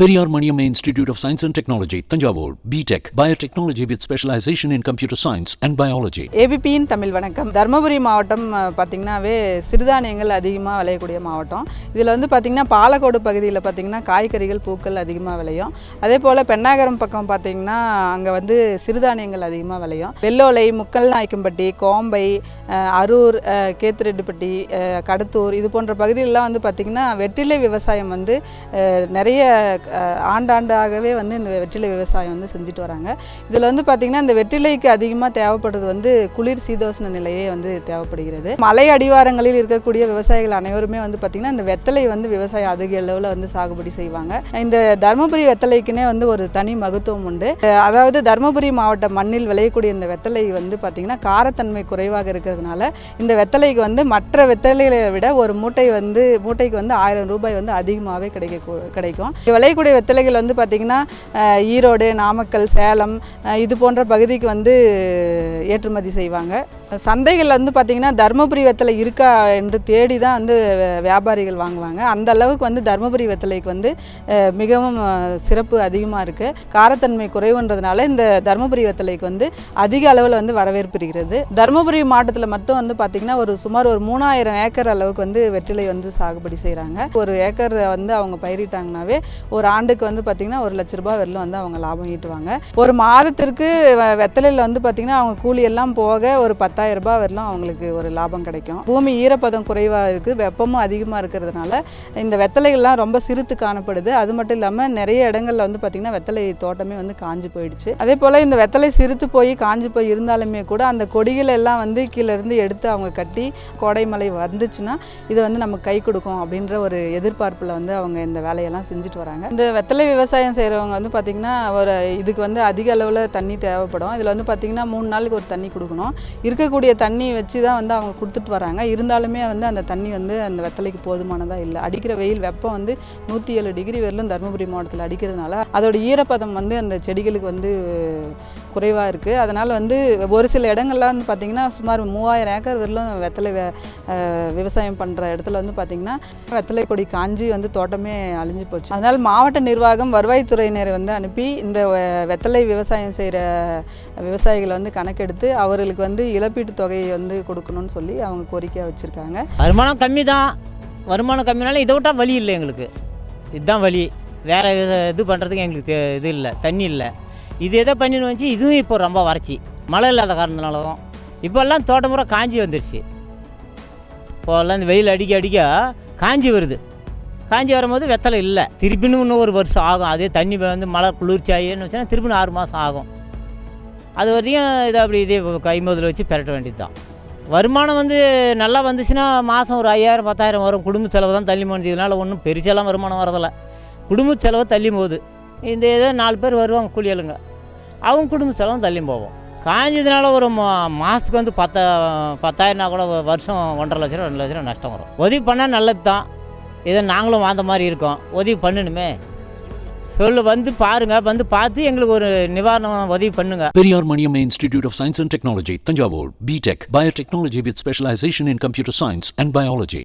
Periyar Maniammai institute of science and technology Thanjavur. B Tech biotechnology with specialization in computer science and biology ஏபிபியின் Tamil வணக்கம். தருமபுரி மாவட்டம் பார்த்தீங்கன்னாவே சிறுதானியங்கள் அதிகமாக விளையக்கூடிய மாவட்டம். இதில் வந்து பார்த்திங்கன்னா பாலக்கோடு பகுதியில் பார்த்திங்கன்னா காய்கறிகள் பூக்கள் அதிகமாக விளையும். அதே போல் பெண்ணாகரம் பக்கம் பார்த்திங்கன்னா அங்கே வந்து சிறுதானியங்கள் அதிகமாக விளையும். வெள்ளோலை முக்கல் நாய்க்கம்பட்டி கோம்பை அரூர் கேத்திரெட்டுப்பட்டி கேத்துரெட்டுப்பட்டி கடத்தூர் இது போன்ற பகுதியிலலாம் வந்து பார்த்திங்கன்னா வெற்றிலை விவசாயம் வந்து நிறைய ஆண்டாண்டாகவே வந்து இந்த வெற்றிலை விவசாயம் வந்து செஞ்சுட்டு வராங்க. இதில் வந்து பார்த்திங்கன்னா இந்த வெற்றிலைக்கு அதிகமாக தேவைப்படுறது வந்து குளிர் சீதோஷ்ண நிலையே வந்து தேவைப்படுகிறது. மலை அடிவாரங்களில் இருக்கக்கூடிய விவசாயிகள் அனைவருமே வந்து பார்த்திங்கன்னா இந்த வெத்தலை வந்து விவசாயம் அதிக அளவில் வந்து சாகுபடி செய்வாங்க. இந்த தருமபுரி வெத்தலைக்குனே வந்து ஒரு தனி மகத்துவம் உண்டு. அதாவது தருமபுரி மாவட்ட மண்ணில் விளையக்கூடிய இந்த வெத்தலை வந்து பார்த்திங்கன்னா காரத்தன்மை குறைவாக இருக்கிறதுனால இந்த வெத்தலைக்கு வந்து மற்ற வெத்தலைகளை விட ஒரு மூட்டை வந்து மூட்டைக்கு வந்து ஆயிரம் ரூபாய் வந்து அதிகமாகவே கிடைக்க கிடைக்கும். விலை விளையக்கூடிய வெத்தலைகள் வந்து பார்த்திங்கன்னா ஈரோடு நாமக்கல் சேலம் இது போன்ற பகுதிக்கு வந்து ஏற்றுமதி செய்வாங்க. சந்தைகள் வந்து பார்த்திங்கன்னா தருமபுரி வெத்தலை இருக்கா என்று தேடி தான் வந்து வியாபாரிகள் வாங்குவாங்க. அந்த அளவுக்கு வந்து தருமபுரி வெத்தலைக்கு வந்து மிகவும் சிறப்பு அதிகமாக இருக்குது காரத்தன்மை குறைவுன்றதுனால இந்த தருமபுரி வெத்தலைக்கு வந்து அதிக அளவில் வந்து வரவேற்பு இருக்கிறது. தருமபுரி மாவட்டத்தில் மட்டும் வந்து பார்த்திங்கன்னா ஒரு சுமார் ஒரு மூணாயிரம் ஏக்கர் அளவுக்கு வந்து வெற்றிலை வந்து சாகுபடி செய்கிறாங்க ஒரு ஏக்கர் வந்து அவங்க பயிரிட்டாங்கனாவே ஒரு ஆண்டுக்கு வந்து பார்த்திங்கன்னா ஒரு லட்ச ரூபாய் வரலும் வந்து அவங்க லாபம் ஈட்டுவாங்க. ஒரு மாதத்திற்கு வ- வெத்தலையில் வந்து பார்த்திங்கன்னா அவங்க கூலி எல்லாம் போக ஒரு பத்து பத்தாயிரம் ரூபாய் வரலாம் அவங்களுக்கு ஒரு லாபம் கிடைக்கும். பூமி ஈரப்பதம் குறைவாக இருக்குது வெப்பமும் அதிகமாக இருக்கிறதுனால இந்த வெத்தலைகள்லாம் ரொம்ப சிறுத்து காணப்படுது. அது மட்டும் இல்லாமல் நிறைய இடங்களில் வந்து பார்த்திங்கன்னா வெத்தலை தோட்டமே வந்து காஞ்சு போயிடுச்சு. அதே போல் இந்த வெத்தலை சிறுத்து போய் காஞ்சு போய் இருந்தாலுமே கூட அந்த கொடிகள் எல்லாம் வந்து கீழேருந்து எடுத்து அவங்க கட்டி கோடைமலை வந்துச்சுன்னா இதை வந்து நமக்கு கை கொடுக்கும் அப்படின்ற ஒரு எதிர்பார்ப்பில் வந்து அவங்க இந்த வேலையெல்லாம் செஞ்சுட்டு வராங்க. இந்த வெத்தலை விவசாயம் செய்கிறவங்க வந்து பார்த்திங்கன்னா ஒரு இதுக்கு வந்து அதிக அளவில் தண்ணி தேவைப்படும். இதில் வந்து பார்த்திங்கன்னா மூணு நாளுக்கு ஒரு தண்ணி கொடுக்கணும். இருக்கக்கூடிய தண்ணி வச்சு தான் வந்து அவங்க கொடுத்துட்டு வராங்க. இருந்தாலுமே வந்து அந்த தண்ணி வந்து அந்த வெத்தலைக்கு போதுமானதாக இல்லை. அடிக்கிற வெயில் வெப்பம் வந்து நூற்றி ஏழு டிகிரி வரலும் தருமபுரி மாவட்டத்தில் அடிக்கிறதுனால அதோட ஈரப்பதம் வந்து அந்த செடிகளுக்கு வந்து குறைவாக இருக்குது அதனால் வந்து ஒரு சில இடங்கள்லாம் வந்து பார்த்திங்கன்னா சுமார் மூவாயிரம் ஏக்கர் வரலும் வெத்தலை விவசாயம் பண்ணுற இடத்துல வந்து பார்த்திங்கன்னா வெத்தலை கொடி காஞ்சி வந்து தோட்டமே அழிஞ்சு போச்சு. அதனால் மாவட்ட நிர்வாகம் வருவாய்த்துறையினரை வந்து அனுப்பி இந்த வெத்தலை விவசாயம் செய்கிற விவசாயிகளை வந்து கணக்கெடுத்து அவர்களுக்கு வந்து இழப்பீட்டு தொகையை வந்து கொடுக்கணும்னு சொல்லி அவங்க கோரிக்கையாக வச்சுருக்காங்க. வருமானம் கம்மி தான் வருமானம் கம்மினாலும் இதை விட்டால் வழி இல்லை எங்களுக்கு. இதுதான் வழி. வேறு இது பண்ணுறதுக்கு எங்களுக்கு இது இல்லை. தண்ணி இல்லை. இது எதை பண்ணின்னு வந்துச்சு இதுவும் இப்போ ரொம்ப வறட்சி. மழை இல்லாத காரணத்தினால தான் இப்போல்லாம் தோட்டமுறை காஞ்சி வந்துடுச்சு இப்போல்லாம் இந்த வெயில் அடிக்க அடிக்க காஞ்சி வருது. காஞ்சி வரும்போது வெத்தலை இல்லை. திருப்பின்னு இன்னும் ஒரு வருஷம் ஆகும். அதே தண்ணி வந்து மழை குளிர்ச்சி ஆகின்னு வச்சுன்னா திருப்பின்னு ஆறு மாதம் ஆகும். அது வரையும் இதை அப்படி இதே கைமோதில் வச்சு பெரட்ட வேண்டியது தான் வருமானம் வந்து நல்லா வந்துச்சுன்னா மாதம் ஒரு ஐயாயிரம் பத்தாயிரம் வரும். குடும்ப செலவு தான் தள்ளி முடிஞ்சதுனால இதனால் ஒன்றும் பெருசெல்லாம் வருமானம் வரதில்ல. குடும்ப செலவு தள்ளி போகுது. இந்த இதை நாலு பேர் வருவாங்க கூலியலுங்க அவங்க குடும்ப செலவும் தள்ளி போவோம் காஞ்சதுனால ஒரு மா மாதத்துக்கு வந்து பத்த பத்தாயிரம்னா கூட வருஷம் ஒன்றரை லட்ச ரூபா ரெண்டு லட்ச ரூபா நஷ்டம் வரும். உதவி பண்ணால் நல்லது தான் இதை நாங்களும் வாழ்ந்த மாதிரி இருக்கோம். உதவி பண்ணணுமே. சொல்ல வந்து பாருங்க வந்து பார்த்து எங்களுக்கு ஒரு நிவாரணம் உதவி பண்ணுங்க Periyar Maniammai institute of science and technology Thanjavur B Tech biotechnology with specialization in computer science and biology